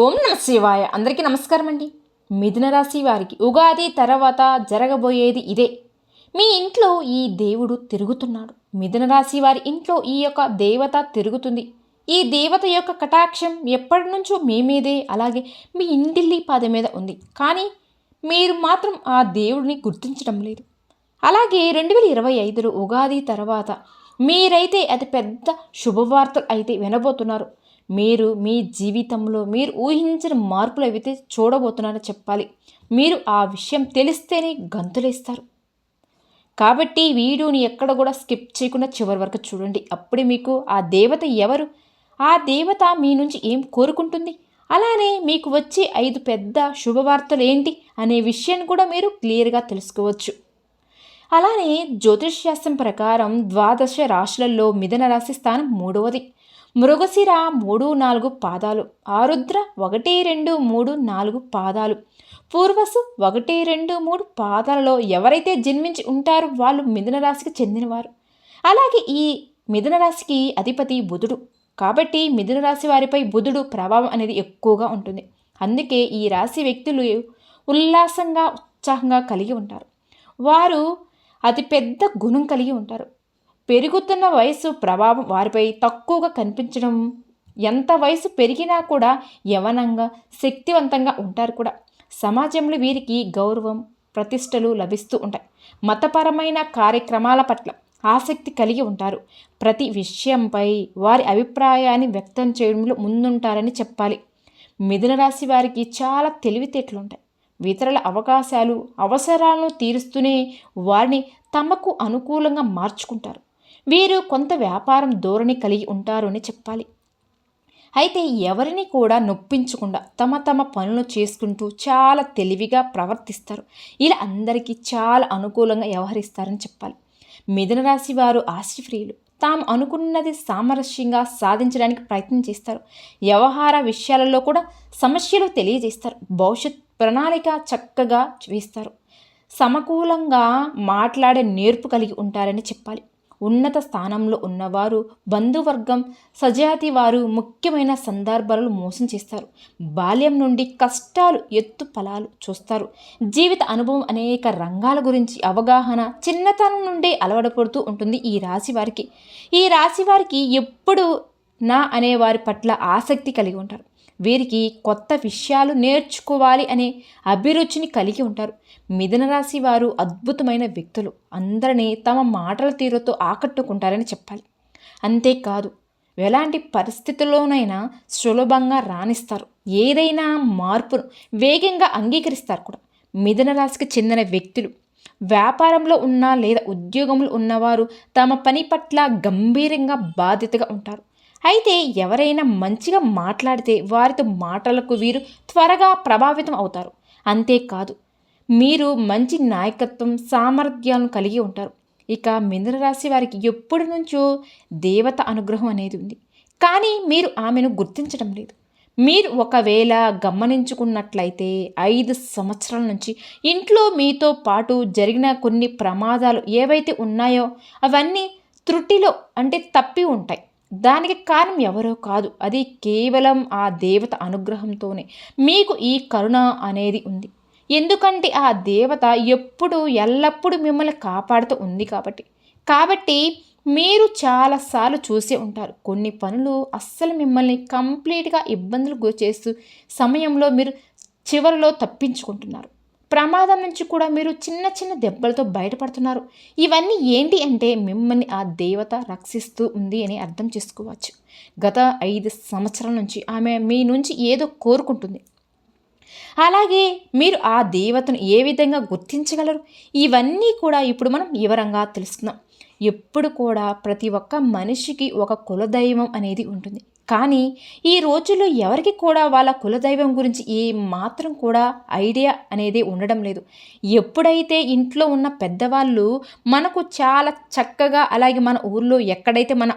ఓం నమ శివాయ. అందరికీ నమస్కారం అండి మిథున రాశి వారికి ఉగాది తర్వాత జరగబోయేది ఇదే. మీ ఇంట్లో ఈ దేవుడు తిరుగుతున్నాడు. మిథున రాశి వారి ఇంట్లో ఈ యొక్క దేవత తిరుగుతుంది. ఈ దేవత యొక్క కటాక్షం ఎప్పటి నుంచో మీ మీదే అలాగే మీ ఇంటిల్లి పాద మీద ఉంది. కానీ మీరు మాత్రం ఆ దేవుడిని గుర్తించడం లేదు. అలాగే రెండు వేల ఇరవై ఐదులో ఉగాది తర్వాత మీరైతే అతి పెద్ద శుభవార్తలు అయితే వినబోతున్నారు. మీరు మీ జీవితంలో మీరు ఊహించిన మార్పులు అయితే చూడబోతున్నారని చెప్పాలి. మీరు ఆ విషయం తెలిస్తేనే గంతులేస్తారు. కాబట్టి వీడియోని ఎక్కడ కూడా స్కిప్ చేయకుండా చివరి వరకు చూడండి. అప్పుడే మీకు ఆ దేవత ఎవరు? ఆ దేవత మీ నుంచి ఏం కోరుకుంటుంది? అలానే మీకు వచ్చే ఐదు పెద్ద శుభవార్తలు ఏంటి? అనే విషయాన్ని కూడా మీరు క్లియర్గా తెలుసుకోవచ్చు. అలానే జ్యోతిష్ శాస్త్రం ప్రకారం ద్వాదశ రాశులలో మిథన రాశి స్థానం మూడవది. మృగశిర మూడు నాలుగు పాదాలు ఆరుద్ర ఒకటి రెండు మూడు నాలుగు పాదాలు. పూర్వసు ఒకటి రెండు మూడు పాదాలలో ఎవరైతే జన్మించి ఉంటారో వాళ్ళు మిథున రాశికి చెందినవారు. అలాగే ఈ మిథున రాశికి అధిపతి బుధుడు. కాబట్టి మిథున రాశి వారిపై బుధుడు ప్రభావం అనేది ఎక్కువగా ఉంటుంది. అందుకే ఈ రాశి వ్యక్తులు ఉల్లాసంగా ఉత్సాహంగా కలిగి ఉంటారు. వారు అతిపెద్ద గుణం కలిగి ఉంటారు. పెరుగుతున్న వయసు ప్రభావం వారిపై తక్కువగా కనిపించడం ఎంత వయసు పెరిగినా కూడా యవనంగా శక్తివంతంగా ఉంటారు కూడా. సమాజంలో వీరికి గౌరవం ప్రతిష్టలు లభిస్తూ ఉంటాయి. మతపరమైన కార్యక్రమాల పట్ల ఆసక్తి కలిగి ఉంటారు. ప్రతి విషయంపై వారి అభిప్రాయాన్ని వ్యక్తం చేయడంలో ముందుంటారని చెప్పాలి. మిథున రాశి వారికి చాలా తెలివితేటలు ఉంటాయి. ఇతరుల అవకాశాలు అవసరాలను తీరుస్తూనే వారిని తమకు అనుకూలంగా మార్చుకుంటారు. వీరు కొంత వ్యాపారం ధోరణి కలిగి ఉంటారు అని చెప్పాలి. అయితే ఎవరిని కూడా నొప్పించకుండా తమ తమ పనులు చేసుకుంటూ చాలా తెలివిగా ప్రవర్తిస్తారు. ఇలా అందరికీ చాలా అనుకూలంగా వ్యవహరిస్తారని చెప్పాలి. మిథున రాశి వారు ఆశిప్రియులు తాము అనుకున్నది సామరస్యంగా సాధించడానికి ప్రయత్నం చేస్తారు. వ్యవహార విషయాలలో కూడా సమస్యలు తెలియజేస్తారు. భవిష్యత్ ప్రణాళిక చక్కగా వేస్తారు. సమకూలంగా మాట్లాడే నేర్పు కలిగి ఉంటారని చెప్పాలి. ఉన్నత స్థానంలో ఉన్నవారు బంధువర్గం సజాతి వారు ముఖ్యమైన సందర్భాలను మోసం చేస్తారు. బాల్యం నుండి కష్టాలు ఎత్తు ఫలాలు చూస్తారు. జీవిత అనుభవం అనేక రంగాల గురించి అవగాహన చిన్నతనం నుండే అలవడపడుతూ ఉంటుంది ఈ రాశి వారికి. ఈ రాశి వారికి ఎప్పుడు నా అనే వారి పట్ల ఆసక్తి కలిగి ఉంటారు. వీరికి కొత్త విషయాలు నేర్చుకోవాలి అనే అభిరుచిని కలిగి ఉంటారు. మిథునరాశి వారు అద్భుతమైన వ్యక్తులు. అందరినీ తమ మాటల తీరుతో ఆకట్టుకుంటారని చెప్పాలి. అంతేకాదు ఎలాంటి పరిస్థితుల్లోనైనా సులభంగా రాణిస్తారు. ఏదైనా మార్పును వేగంగా అంగీకరిస్తారు కూడా. మిథున రాశికి చెందిన వ్యక్తులు వ్యాపారంలో ఉన్న లేదా ఉద్యోగంలో ఉన్నవారు తమ పని పట్ల గంభీరంగా బాధ్యతగా ఉంటారు. అయితే ఎవరైనా మంచిగా మాట్లాడితే వారితో మాటలకు వీరు త్వరగా ప్రభావితం అవుతారు. అంతేకాదు మీరు మంచి నాయకత్వం సామర్థ్యాలను కలిగి ఉంటారు. ఇక మిథునరాశి వారికి ఎప్పటి నుంచో దేవత అనుగ్రహం అనేది ఉంది. కానీ మీరు ఆమెను గుర్తించడం లేదు. మీరు ఒకవేళ గమనించుకున్నట్లయితే ఐదు సంవత్సరాల నుంచి ఇంట్లో మీతో పాటు జరిగిన కొన్ని ప్రమాదాలు ఏవైతే ఉన్నాయో అవన్నీ త్రుటిలో అంటే తప్పి ఉంటాయి. దానికి కారణం ఎవరో కాదు. అది కేవలం ఆ దేవత అనుగ్రహంతోనే. మీకు ఈ కరుణ అనేది ఉంది. ఎందుకంటే ఆ దేవత ఎప్పుడు ఎల్లప్పుడూ మిమ్మల్ని కాపాడుతూ ఉంది కాబట్టి. కాబట్టి మీరు చాలాసార్లు చూసే ఉంటారు. కొన్ని పనులు అస్సలు మిమ్మల్ని కంప్లీట్గా ఇబ్బందులు గురిచేస్తూ సమయంలో మీరు చివరిలో తప్పించుకుంటున్నారు. ప్రమాదం నుంచి కూడా మీరు చిన్న చిన్న దెబ్బలతో బయటపడుతున్నారు. ఇవన్నీ ఏంటి అంటే మిమ్మల్ని ఆ దేవత రక్షిస్తూ ఉంది అని అర్థం చేసుకోవచ్చు. గత ఐదు సంవత్సరాల నుంచి ఆమె మీ నుంచి ఏదో కోరుకుంటుంది. అలాగే మీరు ఆ దేవతను ఏ విధంగా గుర్తించగలరు? ఇవన్నీ కూడా ఇప్పుడు మనం వివరంగా తెలుసుకుందాం. ఎప్పుడు కూడా ప్రతి ఒక్క మనిషికి ఒక కులదైవం అనేది ఉంటుంది. కానీ ఈ రోజుల్లో ఎవరికి కూడా వాళ్ళ కులదైవం గురించి ఏ మాత్రం కూడా ఐడియా అనేది ఉండడం లేదు. ఎప్పుడైతే ఇంట్లో ఉన్న పెద్దవాళ్ళు మనకు చాలా చక్కగా అలాగే మన ఊర్లో ఎక్కడైతే మన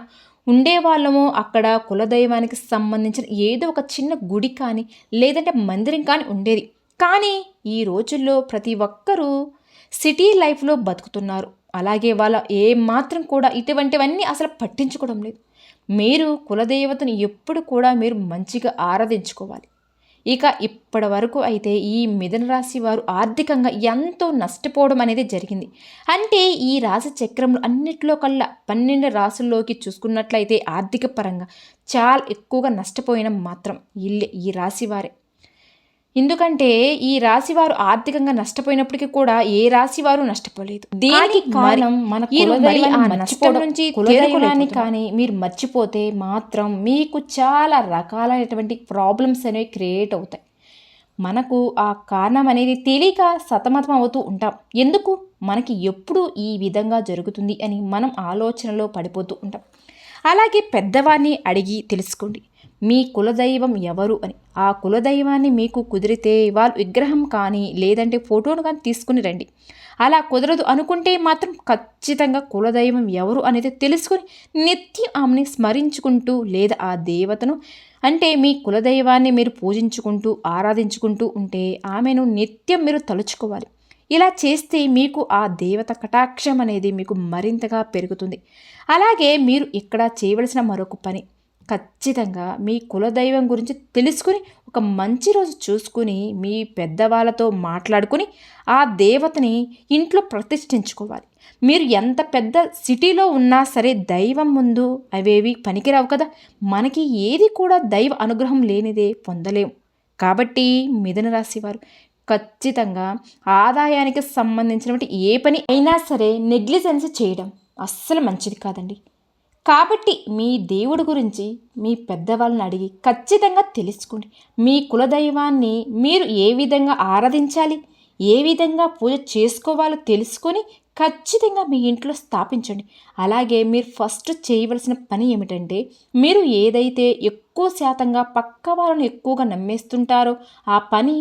ఉండేవాళ్ళము అక్కడ కులదైవానికి సంబంధించిన ఏదో ఒక చిన్న గుడి కానీ లేదంటే మందిరం కానీ ఉండేది. కానీ ఈ రోజుల్లో ప్రతి ఒక్కరూ సిటీ లైఫ్లో బతుకుతున్నారు. అలాగే వాళ్ళ ఏ మాత్రం కూడా ఇటువంటివన్నీ అసలు పట్టించుకోవడం లేదు. మీరు కులదేవతను ఎప్పుడు కూడా మీరు మంచిగా ఆరాధించుకోవాలి. ఇక ఇప్పటి వరకు అయితే ఈ మిథున రాశి వారు ఆర్థికంగా ఎంతో నష్టపోవడం అనేది జరిగింది. అంటే ఈ రాశి చక్రంలో అన్నిట్లో కల్లా పన్నెండు రాసుల్లోకి చూసుకున్నట్లయితే ఆర్థిక పరంగా చాలా ఎక్కువగా నష్టపోయిన మాత్రం ఇల్లే ఈ రాశి వారే. ఎందుకంటే ఈ రాశి వారు ఆర్థికంగా నష్టపోయినప్పటికీ కూడా ఏ రాశి వారు నష్టపోలేదు దీనికి కారణం మన నుంచి కానీ మీరు మర్చిపోతే మాత్రం మీకు చాలా రకాలైనటువంటి ప్రాబ్లమ్స్ అనేవి క్రియేట్ అవుతాయి. మనకు ఆ కారణం అనేది తెలియక సతమతం అవుతూ ఉంటాం. ఎందుకు? మనకి ఎప్పుడు ఈ విధంగా జరుగుతుంది అని మనం ఆలోచనలో పడిపోతూ ఉంటాం. అలాగే పెద్దవారిని అడిగి తెలుసుకోండి. మీ కులదైవం ఎవరు అని. ఆ కులదైవాన్ని మీకు కుదిరితే వాళ్ళు విగ్రహం కానీ లేదంటే ఫోటోను కానీ తీసుకుని రండి. అలా కుదరదు అనుకుంటే మాత్రం ఖచ్చితంగా కులదైవం ఎవరు అనేది తెలుసుకొని నిత్యం ఆమెని స్మరించుకుంటూ లేదా ఆ దేవతను అంటే మీ కులదైవాన్ని మీరు పూజించుకుంటూ ఆరాధించుకుంటూ ఉంటే ఆమెను నిత్యం మీరు తలుచుకోవాలి. ఇలా చేస్తే మీకు ఆ దేవత కటాక్షం అనేది మీకు మరింతగా పెరుగుతుంది. అలాగే మీరు ఇక్కడ చేయవలసిన మరొక పని. ఖచ్చితంగా మీ కులదైవం గురించి తెలుసుకుని ఒక మంచి రోజు చూసుకుని మీ పెద్దవాళ్ళతో మాట్లాడుకుని ఆ దేవతని ఇంట్లో ప్రతిష్ఠించుకోవాలి. మీరు ఎంత పెద్ద సిటీలో ఉన్నా సరే దైవం ముందు అవేవి పనికిరావు కదా. మనకి ఏది కూడా దైవ అనుగ్రహం లేనిదే పొందలేము కాబట్టి మిథున రాశి వారు ఖచ్చితంగా ఆదాయానికి సంబంధించినటువంటి ఏ పని అయినా సరే నెగ్లిజెన్స్ చేయడం అస్సలు మంచిది కాదండి. కాబట్టి మీ దేవుడి గురించి మీ పెద్దవాళ్ళని అడిగి ఖచ్చితంగా తెలుసుకోండి. మీ కులదైవాన్ని మీరు ఏ విధంగా ఆరాధించాలి ఏ విధంగా పూజ చేసుకోవాలో తెలుసుకొని ఖచ్చితంగా మీ ఇంట్లో స్థాపించండి. అలాగే మీరు ఫస్ట్ చేయవలసిన పని ఏమిటంటే మీరు ఏదైతే ఎక్కువ శాతంగా పక్క వాళ్ళని ఎక్కువగా నమ్మేస్తుంటారో ఆ పని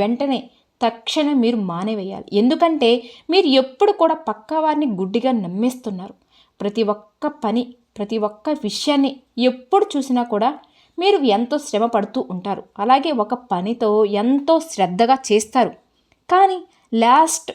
వెంటనే తక్షణం మీరు మానేవేయాలి. ఎందుకంటే మీరు ఎప్పుడు కూడా పక్క వారిని గుడ్డిగా నమ్మేస్తున్నారు. ప్రతి ఒక్క పని ప్రతి ఒక్క విషయాన్ని ఎప్పుడు చూసినా కూడా మీరు ఎంతో శ్రమ పడుతూ ఉంటారు. అలాగే ఒక పనితో ఎంతో శ్రద్ధగా చేస్తారు. కానీ లాస్ట్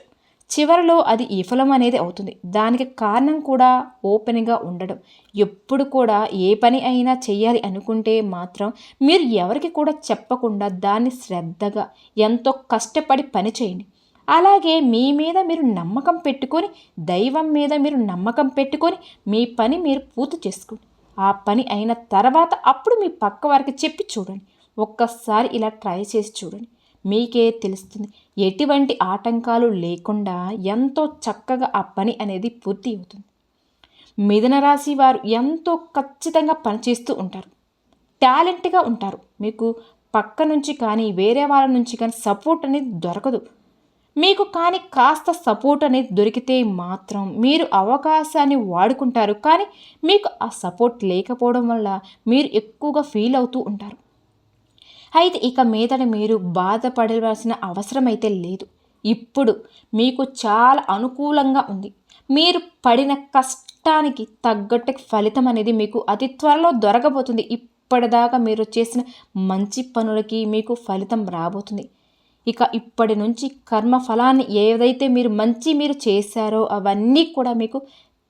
చివరిలో అది విఫలం అనేది అవుతుంది. దానికి కారణం కూడా ఓపెన్గా ఉండడం. ఎప్పుడు కూడా ఏ పని అయినా చేయాలి అనుకుంటే మాత్రం మీరు ఎవరికి కూడా చెప్పకుండా దాన్ని శ్రద్ధగా ఎంతో కష్టపడి పని చేయండి. అలాగే మీ మీద మీరు నమ్మకం పెట్టుకొని దైవం మీద మీరు నమ్మకం పెట్టుకొని మీ పని మీరు పూర్తి చేసుకోండి ఆ పని అయిన తర్వాత అప్పుడు మీ పక్క వారికి చెప్పి చూడండి. ఒక్కసారి ఇలా ట్రై చేసి చూడండి. మీకే తెలుస్తుంది. ఎటువంటి ఆటంకాలు లేకుండా ఎంతో చక్కగా ఆ పని అనేది పూర్తి అవుతుంది. మిథున రాశి వారు ఎంతో ఖచ్చితంగా పనిచేస్తూ ఉంటారు. టాలెంట్గా ఉంటారు. మీకు పక్క నుంచి కానీ వేరే వాళ్ళ నుంచి కానీ సపోర్ట్ అనేది దొరకదు. మీకు కానీ కాస్త సపోర్ట్ అనేది దొరికితే మాత్రం మీరు అవకాశాన్ని వాడుకుంటారు. కానీ మీకు ఆ సపోర్ట్ లేకపోవడం వల్ల మీరు ఎక్కువగా ఫీల్ అవుతూ ఉంటారు. అయితే ఇక మీదట మీరు బాధపడవలసిన అవసరం అయితే లేదు. ఇప్పుడు మీకు చాలా అనుకూలంగా ఉంది. మీరు పడిన కష్టానికి తగ్గట్టు ఫలితం అనేది మీకు అతి త్వరలో దొరకబోతుంది. ఇప్పటిదాకా మీరు చేసిన మంచి పనులకి మీకు ఫలితం రాబోతుంది. ఇక ఇప్పటి నుంచి కర్మ ఫలాన్ని ఏదైతే మీరు మంచి మీరు చేశారో అవన్నీ కూడా మీకు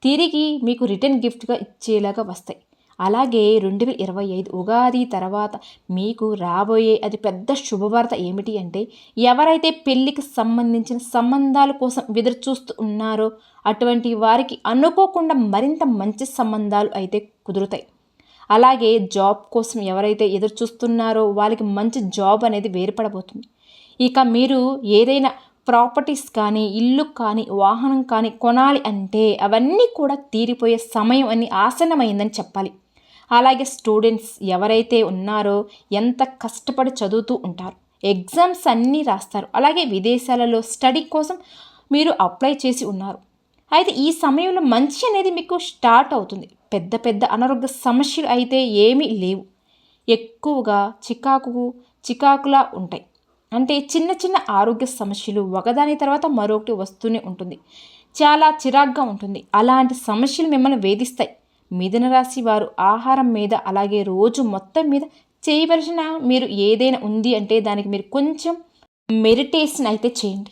తిరిగి మీకు రిటర్న్ గిఫ్ట్గా ఇచ్చేలాగా వస్తాయి. అలాగే రెండు వేల ఇరవై ఐదు ఉగాది తర్వాత మీకు రాబోయే అది పెద్ద శుభవార్త ఏమిటి అంటే ఎవరైతే పెళ్ళికి సంబంధించిన సంబంధాల కోసం ఎదురు చూస్తూ ఉన్నారో అటువంటి వారికి అనుకోకుండా మరింత మంచి సంబంధాలు అయితే కుదురుతాయి. అలాగే జాబ్ కోసం ఎవరైతే ఎదురు చూస్తున్నారో వాళ్ళకి మంచి జాబ్ అనేది వేరుపడబోతుంది. ఇక మీరు ఏదైనా ప్రాపర్టీస్ కానీ ఇల్లు కానీ వాహనం కానీ కొనాలి అంటే అవన్నీ కూడా తీరిపోయే సమయం అని ఆసన్నమైందని చెప్పాలి. అలాగే స్టూడెంట్స్ ఎవరైతే ఉన్నారో ఎంత కష్టపడి చదువుతూ ఉంటారు ఎగ్జామ్స్ అన్నీ రాస్తారు అలాగే విదేశాలలో స్టడీ కోసం మీరు అప్లై చేసి ఉన్నారు. అయితే ఈ సమయంలో మంచి అనేది మీకు స్టార్ట్ అవుతుంది. పెద్ద పెద్ద అనారోగ్య సమస్యలు అయితే ఏమీ లేవు. ఎక్కువగా చికాకు చికాకులా ఉంటాయి. అంటే చిన్న చిన్న ఆరోగ్య సమస్యలు ఒకదాని తర్వాత మరొకటి వస్తూనే ఉంటుంది. చాలా చిరాగ్గా ఉంటుంది. అలాంటి సమస్యలు మిమ్మల్ని వేధిస్తాయి. మిథున రాశి వారు ఆహారం మీద అలాగే రోజు మొత్తం మీద చేయవలసిన మీరు ఏదైనా ఉంది అంటే దానికి మీరు కొంచెం మెడిటేషన్ అయితే చేయండి.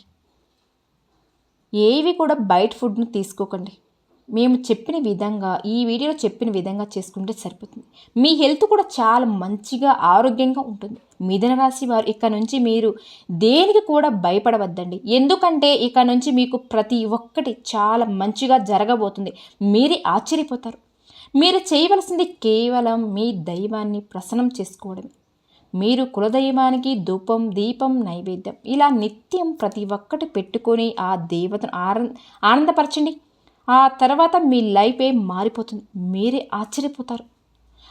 ఏవి కూడా బయట ఫుడ్ను తీసుకోకండి. మేము చెప్పిన విధంగా ఈ వీడియోలో చెప్పిన విధంగా చేసుకుంటే సరిపోతుంది. మీ హెల్త్ కూడా చాలా మంచిగా ఆరోగ్యంగా ఉంటుంది. మిథున రాశి వారు ఇక్కడ నుంచి మీరు దేనికి కూడా భయపడవద్దండి. ఎందుకంటే ఇక నుంచి మీకు ప్రతి ఒక్కటి చాలా మంచిగా జరగబోతుంది. మీరే ఆశ్చర్యపోతారు. మీరు చేయవలసింది కేవలం మీ దైవాన్ని ప్రసన్నం చేసుకోవడమే. మీరు కులదైవానికి ధూపం దీపం నైవేద్యం ఇలా నిత్యం ప్రతి ఒక్కటి పెట్టుకొని ఆ దేవతను ఆనంద ఆనందపరచండి. ఆ తర్వాత మీ లైఫ్ మారిపోతుంది. మీరే ఆశ్చర్యపోతారు.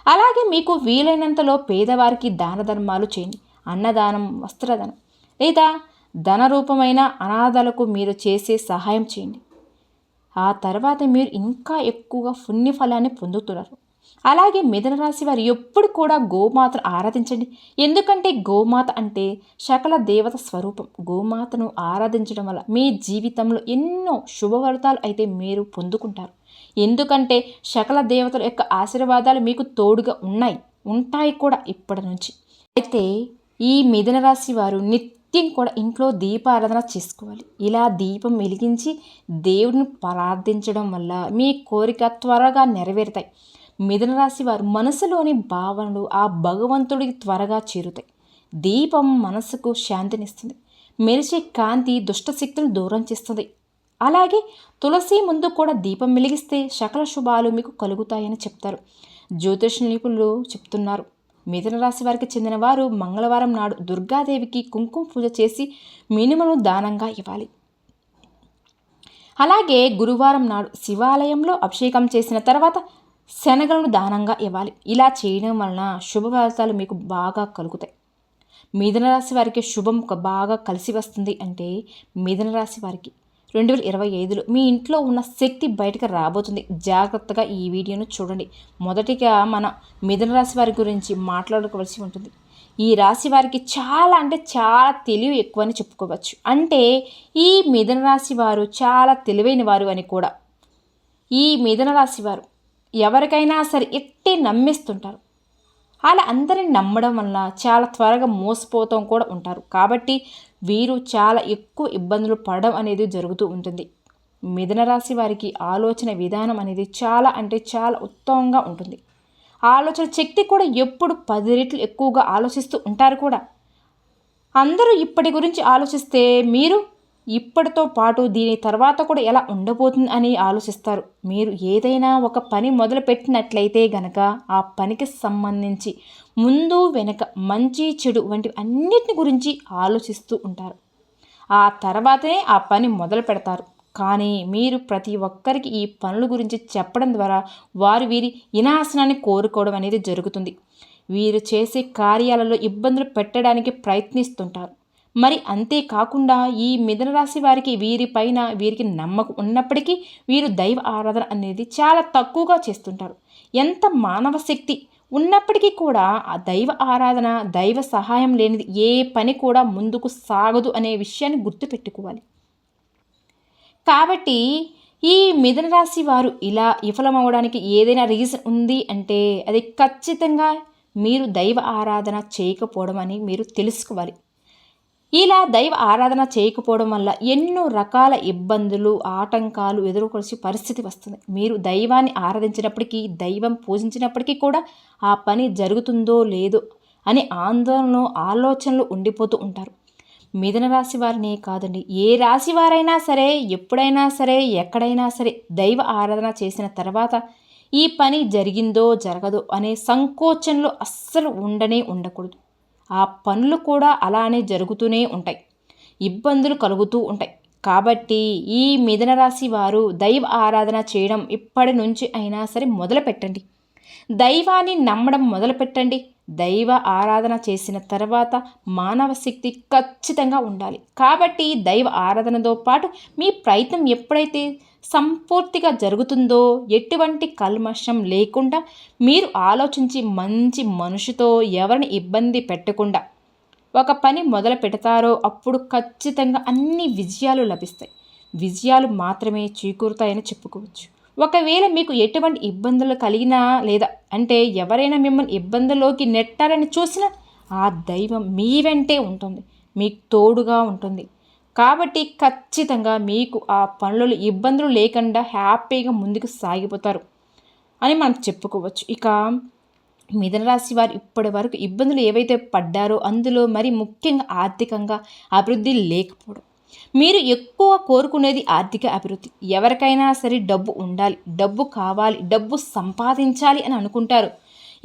అలాగే మీకు వీలైనంతలో పేదవారికి దాన ధర్మాలు చేయండి. అన్నదానం వస్త్రదానం లేదా ధన రూపమైన అనాథాలకు మీరు చేసే సహాయం చేయండి. ఆ తర్వాత మీరు ఇంకా ఎక్కువగా పుణ్య ఫలాన్ని పొందుతున్నారు. అలాగే మిథున రాశి వారు ఎప్పుడు కూడా గోమాతను ఆరాధించండి. ఎందుకంటే గోమాత అంటే సకల దేవత స్వరూపం. గోమాతను ఆరాధించడం వల్ల మీ జీవితంలో ఎన్నో శుభవర్తాలు అయితే మీరు పొందుకుంటారు. ఎందుకంటే సకల దేవతల యొక్క ఆశీర్వాదాలు మీకు తోడుగా ఉన్నాయి. ఉంటాయి కూడా ఇప్పటి నుంచి. అయితే ఈ మిథున రాశి వారు నిత్యం కూడా ఇంట్లో దీపారాధన చేసుకోవాలి. ఇలా దీపం వెలిగించి దేవుడిని ప్రార్థించడం వల్ల మీ కోరిక త్వరగా నెరవేరుతాయి. మిథునరాశి వారు మనసులోని భావనలు ఆ భగవంతుడికి త్వరగా చేరుతాయి. దీపం మనసుకు శాంతినిస్తుంది. మెరిసే కాంతి దుష్టశక్తులను దూరం చేస్తుంది. అలాగే తులసి ముందు కూడా దీపం వెలిగిస్తే సకల శుభాలు మీకు కలుగుతాయని చెప్తారు. జ్యోతిష నిపుణులు చెప్తున్నారు. మిథున రాశి వారికి చెందిన వారు మంగళవారం నాడు దుర్గాదేవికి కుంకుమ పూజ చేసి మినుమును దానంగా ఇవ్వాలి. అలాగే గురువారం నాడు శివాలయంలో అభిషేకం చేసిన తర్వాత శనగలను దానంగా ఇవ్వాలి. ఇలా చేయడం వలన శుభ ఫలితాలు మీకు బాగా కలుగుతాయి. మిథునరాశి వారికి శుభం బాగా కలిసి వస్తుంది అంటే మిథునరాశి వారికి రెండు వేల ఇరవై ఐదులో మీ ఇంట్లో ఉన్న శక్తి బయటకు రాబోతుంది. జాగ్రత్తగా ఈ వీడియోను చూడండి. మొదటిగా మన మిథునరాశి వారి గురించి మాట్లాడుకోవాల్సి ఉంటుంది. ఈ రాశి వారికి చాలా అంటే చాలా తెలివి ఎక్కువ అని చెప్పుకోవచ్చు. అంటే ఈ మిథున రాశి వారు చాలా తెలివైన వారు అని కూడా. ఈ మిథున రాశి వారు ఎవరికైనా సరే ఎట్టి నమ్మిస్తుంటారు. అలా అందరిని నమ్మడం వల్ల చాలా త్వరగా మోసపోతాం కూడా ఉంటారు. కాబట్టి వీరు చాలా ఎక్కువ ఇబ్బందులు పడడం అనేది జరుగుతూ ఉంటుంది. మిథున రాశి వారికి ఆలోచన విధానం అనేది చాలా అంటే చాలా ఉత్తమంగా ఉంటుంది. ఆలోచన శక్తి కూడా ఎప్పుడు పది రెట్లు ఎక్కువగా ఆలోచిస్తూ ఉంటారు కూడా. అందరూ ఇప్పటి గురించి ఆలోచిస్తే మీరు ఇప్పటితో పాటు దీని తర్వాత కూడా ఎలా ఉండబోతుంది అని ఆలోచిస్తారు. మీరు ఏదైనా ఒక పని మొదలుపెట్టినట్లయితే గనక ఆ పనికి సంబంధించి ముందు వెనక మంచి చెడు వంటి అన్నిటిని గురించి ఆలోచిస్తూ ఉంటారు. ఆ తర్వాతనే ఆ పని మొదలు పెడతారు కానీ మీరు ప్రతి ఒక్కరికి ఈ పనుల గురించి చెప్పడం ద్వారా వారు వీరి వినాశనాన్ని కోరుకోవడం అనేది జరుగుతుంది. వీరు చేసే కార్యాలలో ఇబ్బందులు పెట్టడానికి ప్రయత్నిస్తుంటారు. మరి అంతేకాకుండా ఈ మిథున రాశి వారికి వీరిపైన వీరికి నమ్మకం ఉన్నప్పటికీ వీరు దైవ ఆరాధన అనేది చాలా తక్కువగా చేస్తుంటారు. ఎంత మానవ శక్తి ఉన్నప్పటికీ కూడా ఆ దైవ ఆరాధన దైవ సహాయం లేనిది ఏ పని కూడా ముందుకు సాగదు అనే విషయాన్ని గుర్తుపెట్టుకోవాలి. కాబట్టి ఈ మిథున రాశి వారు ఇలా విఫలమవడానికి ఏదైనా రీజన్ ఉంది అంటే అది ఖచ్చితంగా మీరు దైవ ఆరాధన చేయకపోవడం అని మీరు తెలుసుకోవాలి. ఇలా దైవ ఆరాధన చేయకపోవడం వల్ల ఎన్నో రకాల ఇబ్బందులు ఆటంకాలు ఎదుర్కొల్సి పరిస్థితి వస్తుంది. మీరు దైవాన్ని ఆరాధించినప్పటికీ దైవం పూజించినప్పటికీ కూడా ఆ పని జరుగుతుందో లేదో అని ఆందోళన ఆలోచనలు ఉండిపోతూ ఉంటారు. మిథున రాశి వారినే కాదండి ఏ రాశి వారైనా సరే ఎప్పుడైనా సరే ఎక్కడైనా సరే దైవ ఆరాధన చేసిన తర్వాత ఈ పని జరిగిందో జరగదో అనే సంకోచంలో అస్సలు ఉండనే ఉండకూడదు. ఆ పనులు కూడా అలానే జరుగుతూనే ఉంటాయి. ఇబ్బందులు కలుగుతూ ఉంటాయి. కాబట్టి ఈ మిథున రాశి వారు దైవ ఆరాధన చేయడం ఇప్పటి నుంచి అయినా సరే మొదలు పెట్టండి. దైవాన్ని నమ్మడం మొదలు పెట్టండి. దైవ ఆరాధన చేసిన తర్వాత మానవ శక్తి ఖచ్చితంగా ఉండాలి. కాబట్టి దైవ ఆరాధనతో పాటు మీ ప్రయత్నం ఎప్పుడైతే సంపూర్తిగా జరుగుతుందో ఎటువంటి కల్మషం లేకుండా మీరు ఆలోచించి మంచి మనిషితో ఎవరిని ఇబ్బంది పెట్టకుండా ఒక పని మొదలు పెడతారో అప్పుడు ఖచ్చితంగా అన్ని విజయాలు లభిస్తాయి. విజయాలు మాత్రమే చేకూరుతాయని చెప్పుకోవచ్చు. ఒకవేళ మీకు ఎటువంటి ఇబ్బందులు కలిగినా లేదా అంటే ఎవరైనా మిమ్మల్ని ఇబ్బందుల్లోకి నెట్టారని చూసినా ఆ దైవం మీ వెంటే ఉంటుంది. మీకు తోడుగా ఉంటుంది. కాబట్టి ఖచ్చితంగా మీకు ఆ పనులలో ఇబ్బందులు లేకుండా హ్యాపీగా ముందుకు సాగిపోతారు అని మనం చెప్పుకోవచ్చు. ఇక మిథనరాశి వారు ఇప్పటి వరకు ఇబ్బందులు ఏవైతే పడ్డారో అందులో మరి ముఖ్యంగా ఆర్థికంగా అభివృద్ధి లేకపోవడం. మీరు ఎక్కువ కోరుకునేది ఆర్థిక అభివృద్ధి. ఎవరికైనా సరే డబ్బు ఉండాలి డబ్బు కావాలి డబ్బు సంపాదించాలి అని అనుకుంటారు.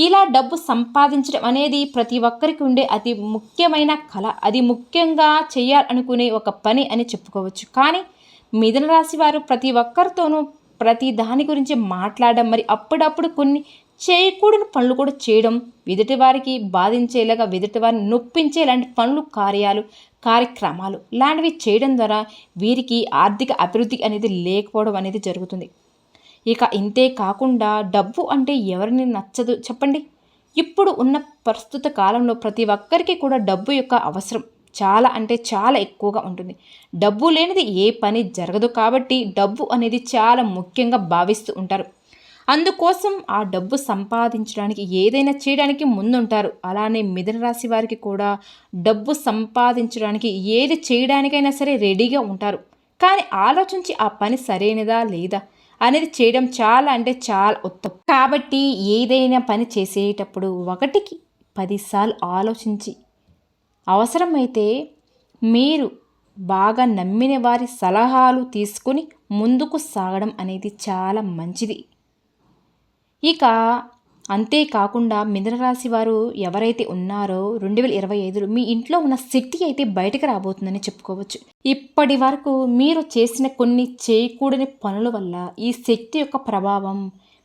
ఇలా డబ్బు సంపాదించడం అనేది ప్రతి ఒక్కరికి ఉండే అతి ముఖ్యమైన కళ. అది ముఖ్యంగా చేయాలనుకునే ఒక పని అని చెప్పుకోవచ్చు. కానీ మిథున రాశి వారు ప్రతి ఒక్కరితోనూ ప్రతి దాని గురించి మాట్లాడడం మరి అప్పుడప్పుడు కొన్ని చేయకూడని పనులు కూడా చేయడం ఎదుటి వారికి బాధించేలాగా ఎదుటి వారిని నొప్పించే లాంటి పనులు కార్యాలు కార్యక్రమాలు లాంటివి చేయడం ద్వారా వీరికి ఆర్థిక అభివృద్ధి అనేది లేకపోవడం అనేది జరుగుతుంది. ఇక ఇంతే కాకుండా డబ్బు అంటే ఎవరిని నచ్చదు చెప్పండి. ఇప్పుడు ఉన్న ప్రస్తుత కాలంలో ప్రతి ఒక్కరికి కూడా డబ్బు యొక్క అవసరం చాలా అంటే చాలా ఎక్కువగా ఉంటుంది. డబ్బు లేనిది ఏ పని జరగదు కాబట్టి డబ్బు అనేది చాలా ముఖ్యంగా భావిస్తూ ఉంటారు. అందుకోసం ఆ డబ్బు సంపాదించడానికి ఏదైనా చేయడానికి ముందుంటారు. అలానే మిథున రాశి వారికి కూడా డబ్బు సంపాదించడానికి ఏది చేయడానికైనా సరే రెడీగా ఉంటారు. కానీ ఆలోచించి ఆ పని సరైనదా లేదా? అనేది చేయడం చాలా అంటే చాలా ఉత్తమం. కాబట్టి ఏదైనా పని చేసేటప్పుడు ఒకటికి పదిసార్లు ఆలోచించి అవసరమైతే మీరు బాగా నమ్మిన వారి సలహాలు తీసుకుని ముందుకు సాగడం అనేది చాలా మంచిది. ఇక అంతేకాకుండా మిథునరాశి వారు ఎవరైతే ఉన్నారో రెండు వేల ఇరవై ఐదులో మీ ఇంట్లో ఉన్న శక్తి అయితే బయటకు రాబోతుందని చెప్పుకోవచ్చు. ఇప్పటి వరకు మీరు చేసిన కొన్ని చేయకూడని పనుల వల్ల ఈ శక్తి యొక్క ప్రభావం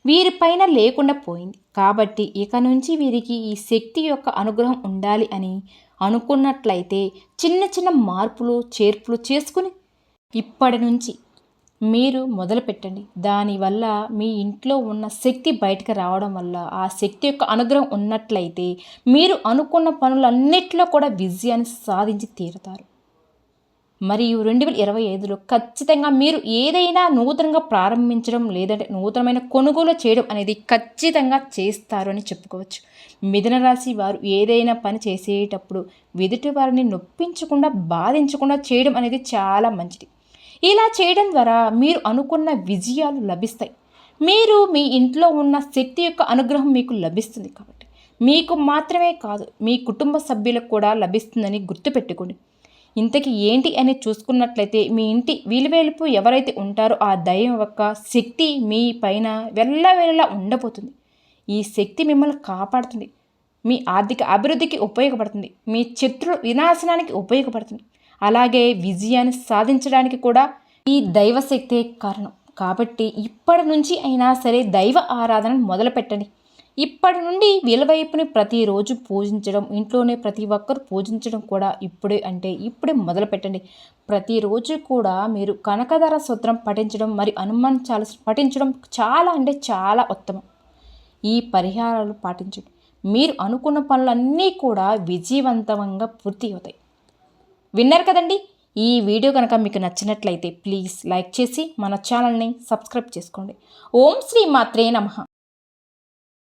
వీరిపైన లేకుండా పోయింది. కాబట్టి ఇక నుంచి వీరికి ఈ శక్తి యొక్క అనుగ్రహం ఉండాలి అని అనుకున్నట్లయితే చిన్న చిన్న మార్పులు చేర్పులు చేసుకుని ఇప్పటి నుంచి మీరు మొదలుపెట్టండి. దానివల్ల మీ ఇంట్లో ఉన్న శక్తి బయటకు రావడం వల్ల ఆ శక్తి యొక్క అనుగ్రహం ఉన్నట్లయితే మీరు అనుకున్న పనులన్నిట్లో కూడా విజయాన్ని సాధించి తీరుతారు. మరియు రెండు వేల ఇరవై ఐదులో ఖచ్చితంగా మీరు ఏదైనా నూతనంగా ప్రారంభించడం లేదంటే నూతనమైన కొనుగోలు చేయడం అనేది ఖచ్చితంగా చేస్తారు అని చెప్పుకోవచ్చు. మిథున రాశి వారు ఏదైనా పని చేసేటప్పుడు ఎదుటి వారిని నొప్పించకుండా బాధించకుండా చేయడం అనేది చాలా మంచిది. ఇలా చేయడం ద్వారా మీరు అనుకున్న విజయాలు లభిస్తాయి. మీరు మీ ఇంట్లో ఉన్న శక్తి యొక్క అనుగ్రహం మీకు లభిస్తుంది కాబట్టి. మీకు మాత్రమే కాదు మీ కుటుంబ సభ్యులకు కూడా లభిస్తుందని గుర్తుపెట్టుకోండి. ఇంతకీ ఏంటి అని చూసుకున్నట్లయితే మీ ఇంటి వీలువేలుపు ఎవరైతే ఉంటారో ఆ దైవం యొక్క శక్తి మీ పైన వెళ్ళవేళలా ఉండబోతుంది. ఈ శక్తి మిమ్మల్ని కాపాడుతుంది. మీ ఆర్థిక అభివృద్ధికి ఉపయోగపడుతుంది. మీ శత్రు వినాశనానికి ఉపయోగపడుతుంది. అలాగే విజయాన్ని సాధించడానికి కూడా ఈ దైవశక్తే కారణం. కాబట్టి ఇప్పటి నుంచి అయినా సరే దైవ ఆరాధన మొదలు పెట్టండి. ఇప్పటి నుండి విలువైపుని ప్రతిరోజు పూజించడం ఇంట్లోనే ప్రతి ఒక్కరు పూజించడం కూడా ఇప్పుడే అంటే ఇప్పుడే మొదలు పెట్టండి. ప్రతిరోజు కూడా మీరు కనకధర సూత్రం పఠించడం మరి హనుమాన్ చాలా పఠించడం చాలా అంటే చాలా ఉత్తమం. ఈ పరిహారాలు పాటించండి. మీరు అనుకున్న పనులన్నీ కూడా విజయవంతంగా పూర్తి అవుతాయి. విన్నారు కదండి? ఈ వీడియో కనుక మీకు నచ్చినట్లయితే ప్లీజ్ లైక్ చేసి మన ఛానల్ని సబ్స్క్రైబ్ చేసుకోండి. ఓం శ్రీ మాత్రే నమ.